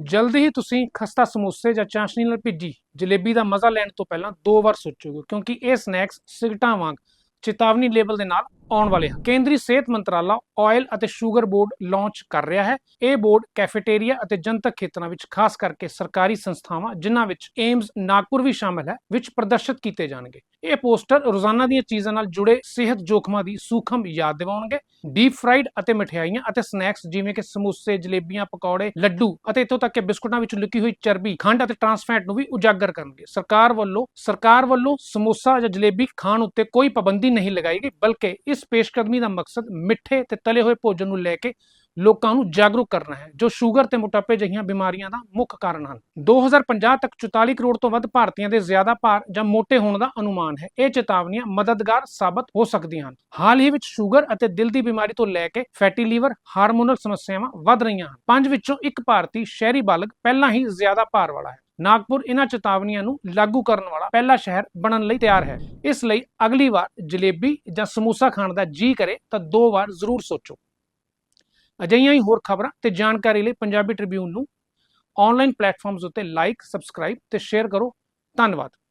ਜਲਦੀ ਹੀ ਤੁਸੀਂ ਖਸਤਾ ਸਮੋਸੇ ਜਾਂ ਚਾਸ਼ਨੀ ਨਾਲ ਭਿੱਜੀ ਜਲੇਬੀ ਦਾ ਮਜ਼ਾ ਲੈਣ ਤੋਂ ਪਹਿਲਾਂ ਦੋ ਵਾਰ ਸੋਚੋਗੇ, ਕਿਉਂਕਿ ਇਹ ਸਨੈਕਸ ਸਿਗਟਾਂ ਵਾਂਗ ਚੇਤਾਵਨੀ ਲੇਬਲ ਦੇ ਨਾਲ ਆਉਣ ਵਾਲੇ ਹਨ। ਕੇਂਦਰੀ ਸਿਹਤ ਮੰਤਰਾਲਾ ਆਇਲ ਅਤੇ ਸ਼ੂਗਰ ਬੋਰਡ ਲਾਂਚ ਕਰ ਰਿਹਾ ਹੈ। ਇਹ ਬੋਰਡ ਕੈਫੇਟੇਰੀਆ ਅਤੇ ਜਨਤਕ ਖੇਤਰਾਂ ਵਿੱਚ, ਖਾਸ ਕਰਕੇ ਸਰਕਾਰੀ ਸੰਸਥਾਵਾਂ, ਜਿਨ੍ਹਾਂ ਵਿੱਚ ਏਮਸ ਨਾਗਪੁਰ ਵੀ ਸ਼ਾਮਲ ਹੈ, ਵਿੱਚ ਪ੍ਰਦਰਸ਼ਿਤ ਕੀਤੇ ਜਾਣਗੇ। ਇਹ ਪੋਸਟਰ ਰੋਜ਼ਾਨਾ ਦੀਆਂ ਚੀਜ਼ਾਂ ਨਾਲ ਜੁੜੇ ਸਿਹਤ ਜੋਖਮਾਂ ਦੀ ਸੂਖਮ ਯਾਦ ਦਿਵਾਉਣਗੇ। ਡੀਪ ਫਰਾਈਡ ਅਤੇ ਮਠਿਆਈਆਂ ਅਤੇ ਸਨੈਕਸ, ਜਿਵੇਂ ਕਿ ਸਮੋਸੇ, ਜਲੇਬੀਆਂ, ਪਕੌੜੇ, ਲੱਡੂ ਅਤੇ ਇੱਥੋਂ ਤੱਕ ਕਿ ਬਿਸਕੁਟਾਂ ਵਿੱਚ ਲੁਕੀ ਹੋਈ ਚਰਬੀ, ਖੰਡ ਅਤੇ ਟਰਾਂਸ ਨੂੰ ਵੀ ਉਜਾਗਰ ਕਰਨਗੇ। ਸਰਕਾਰ ਵੱਲੋਂ ਸਰਕਾਰ ਵੱਲੋਂ ਸਮੋਸਾ ਜਾਂ ਜਲੇਬੀ ਖਾਣ ਉੱਤੇ ਕੋਈ ਪਾਬੰਦੀ ਨਹੀਂ ਲਗਾਈ ਗਈ, ਬਲਕਿ ਇਸ ਪੇਸ਼ਕਦਮੀ ਦਾ ਮਕਸਦ ਮਿੱਠੇ ਤੇ ਤਲੇ ਹੋਏ ਭੋਜਨ ਨੂੰ ਲੈ ਕੇ ਲੋਕਾਂ ਨੂੰ ਜਾਗਰੂਕ ਕਰਨਾ ਹੈ, ਜੋ ਸ਼ੂਗਰ ਤੇ ਮੋਟਾਪੇ ਜਿਹੀਆਂ ਬਿਮਾਰੀਆਂ ਦਾ ਮੁੱਖ ਕਾਰਨ ਹਨ। 2050 ਤੱਕ 44 ਕਰੋੜ ਤੋਂ ਵੱਧ ਭਾਰਤੀਆਂ ਦੇ ਜ਼ਿਆਦਾ ਭਾਰ ਜਾਂ ਮੋਟੇ ਹੋਣ ਦਾ ਅਨੁਮਾਨ ਹੈ। ਇਹ ਚੇਤਾਵਨੀਆਂ ਮਦਦਗਾਰ ਸਾਬਤ ਹੋ ਸਕਦੀਆਂ ਹਨ। ਹਾਲ ਹੀ ਵਿੱਚ ਸ਼ੂਗਰ ਅਤੇ ਦਿਲ ਦੀ ਬਿਮਾਰੀ ਤੋਂ ਲੈ ਕੇ ਫੈਟੀ ਲੀਵਰ, ਹਾਰਮੋਨਲ ਸਮੱਸਿਆਵਾਂ ਵੱਧ ਰਹੀਆਂ ਹਨ। ਪੰਜ ਵਿੱਚੋਂ ਇੱਕ ਭਾਰਤੀ ਸ਼ਹਿਰੀ ਬਾਲਗ ਪਹਿਲਾਂ ਹੀ ਜ਼ਿਆਦਾ ਭਾਰ ਵਾਲਾ ਹੈ। ਨਾਗਪੁਰ ਇਹਨਾਂ ਚੇਤਾਵਨੀਆਂ ਨੂੰ ਲਾਗੂ ਕਰਨ ਵਾਲਾ ਪਹਿਲਾ ਸ਼ਹਿਰ ਬਣਨ ਲਈ ਤਿਆਰ ਹੈ। ਇਸ ਲਈ ਅਗਲੀ ਵਾਰ ਜਲੇਬੀ ਜਾਂ ਸਮੋਸਾ ਖਾਣ ਦਾ ਜੀ ਕਰੇ ਤਾਂ ਦੋ ਵਾਰ ਜ਼ਰੂਰ ਸੋਚੋ। ਅਜਿਹੀਆਂ ਹੀ ਹੋਰ ਖਬਰਾਂ ਤੇ ਜਾਣਕਾਰੀ ਲਈ ਪੰਜਾਬੀ ਟ੍ਰਿਬਿਊਨ ਨੂੰ ਆਨਲਾਈਨ ਪਲੇਟਫਾਰਮਸ ਉੱਤੇ ਲਾਈਕ ਸਬਸਕ੍ਰਾਈਬ ਤੇ ਸ਼ੇਅਰ ਕਰੋ। ਧੰਨਵਾਦ।